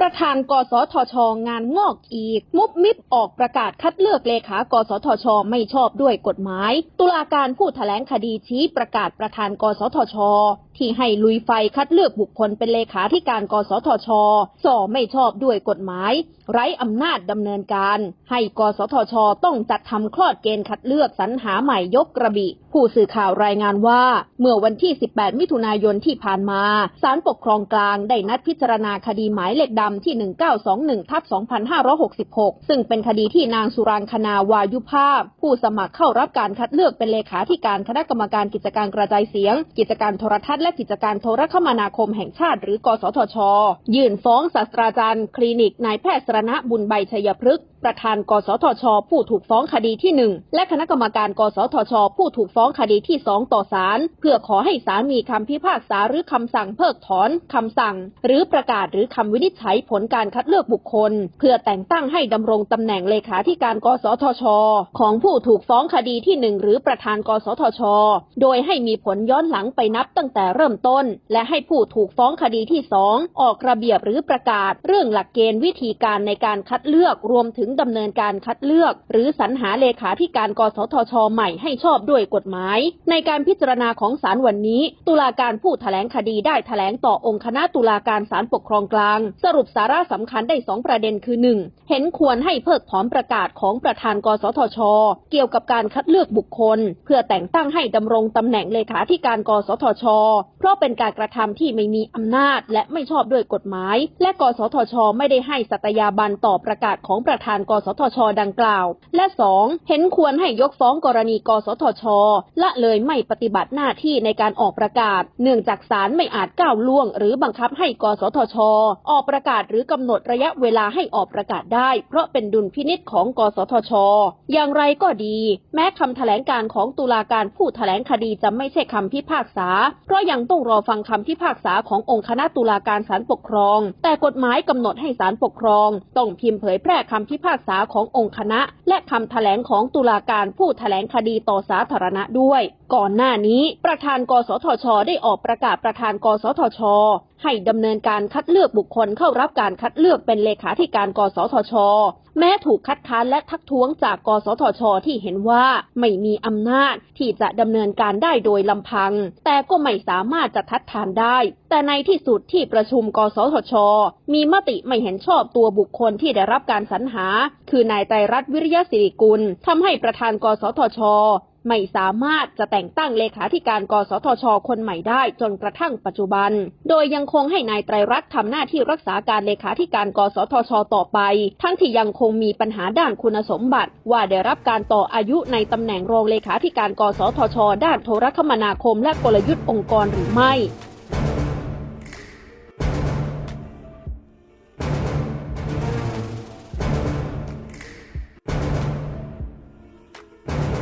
ประธานกสทช งานงอกอีก มุบมิบออกประกาศคัดเลือกเลขากสทช ไม่ชอบด้วยกฎหมาย ตุลาการผู้แถลงคดีชี้ประกาศประธานกสทช ที่ให้ลุยไฟคัดเลือกบุคคลเป็นเลขาธิการกสทช สอไม่ชอบด้วยกฎหมาย ไร้อำนาจดำเนินการ ให้กสทช ต้องจัดทำคลอดเกณฑ์คัดเลือกสรรหาใหม่ยกกระบี่ผู้สื่อข่าวรายงานว่า เมื่อวันที่ 18 มิถุนายนที่ผ่านมาศาลปกครองกลางได้นัดพิจารณาคดีหมายเลขดำที่ 1921ทับ2566 ซึ่งเป็นคดีที่นางสุรางคนาวายุภาพ ผู้สมัครเข้ารับการคัดเลือกเป็นเลขาธิการคณะกรรมการกิจการกระจายเสียง กิจการโทรทัศน์และกิจการโทรคมนาคมแห่งชาติหรือกสทช ยื่นฟ้องศาสตราจารย์ คลินิกนายแพทย์สรณะบุญใบชัยพฤกษ ประธานกสทช ผู้ถูกฟ้องคดีที่หนึ่งและคณะกรรมการกสทช ผู้ถูกฟ้องคดีที่สองต่อศาลเพื่อขอให้ศาลมีคำพิพากษาหรือคำสั่งเพิกถอนคำสั่ง หรือประกาศหรือคำวินิจฉัยผลการคัดเลือกบุคคล เพื่อแต่งตั้งให้ดำรงตำแหน่งเลขาธิการกสทช ของผู้ถูกฟ้องคดีที่หนึ่งหรือประธานกสทช โดยให้มีผลย้อนหลังไปนับตั้งแต่เริ่มต้น และให้ผู้ถูกฟ้องคดีที่สองออกระเบียบหรือประกาศ เรื่องหลักเกณฑ์วิธีการในการคัดเลือกรวมถึงดำเนินการคัดเลือก หรือสรรหาเลขาธิการกสทช ใหม่ให้ชอบด้วยกฎหมาย ในการพิจารณาของศาลวันนี้ ตุลาการผู้แถลงคดีได้แถลงต่อองค์คณะตุลาการศาลปกครองกลาง สรุปสาระสำคัญได้สองประเด็นคือ 1. เห็นควรให้เพิกถอนประกาศของประธานกสทช เกี่ยวกับการคัดเลือกบุคคล เพื่อแต่งตั้งให้ดำรงตำแหน่งเลขาธิการกสทช เพราะเป็นการกระทำที่ไม่มีอำนาจและไม่ชอบด้วยกฎหมาย และกสทช ไม่ได้ให้สัตยาบันต่อประกาศของประธานกสทช ดังกล่าว และ 2. เห็นควรให้ยกฟ้องกรณีกสทช ละเลยไม่ปฏิบัติหน้าที่ในการออกประกาศ เนื่องจากศาลไม่อาจก้าวล่วง หรือบังคับให้กสทช ออกประกาศหรือกำหนดระยะเวลาให้ออกประกาศได้ เพราะเป็นดุลพินิษของกสทช อย่างไรก็ดี แม้คำแถลงการของตุลาการผู้แถลงคดีจะไม่ใช่คำพิพากษา เพราะยังต้องรอฟังคำพิพากษาขององค์คณะตุลาการศาลปกครอง แต่กฎหมายกำหนดให้ศาลปกครอง ต้องพิมพ์เผยแพร่คำพิพากากษาขององค์คณะ และคำแถลงของตุลาการผู้แถลงคดีต่อสาธารณะด้วย ก่อนหน้านี้ ประธานกสทช ได้ออกประกาศประธานกสทช ให้ดำเนินการคัดเลือกบุคคลเข้ารับการคัดเลือกเป็นเลขาธิการกสทช แม้ถูกคัดค้านและทักท้วงจากกสทช ที่เห็นว่าไม่มีอำนาจที่จะดำเนินการได้โดยลำพัง แต่ก็ไม่สามารถจะทัดทานได้ แต่ในที่สุดที่ประชุม กสทช มีมติไม่เห็นชอบตัวบุคคลที่ได้รับการสรรหา คือนายไตรรัตน์วิริยศิริกุลทำให้ประธานกสทช ไม่สามารถจะแต่งตั้งเลขาธิการกสทช คนใหม่ได้จนกระทั่งปัจจุบัน โดยยังคงให้นายไตรรัตน์ทำหน้าที่รักษาการเลขาธิการกสทช ต่อไป ทั้งที่ยังคงมีปัญหาด้านคุณสมบัติ ว่าได้รับการต่ออายุในตำแหน่งรองเลขาธิการกสทช ด้านโทรคมนาคมและกลยุทธ์องค์กรหรือไม่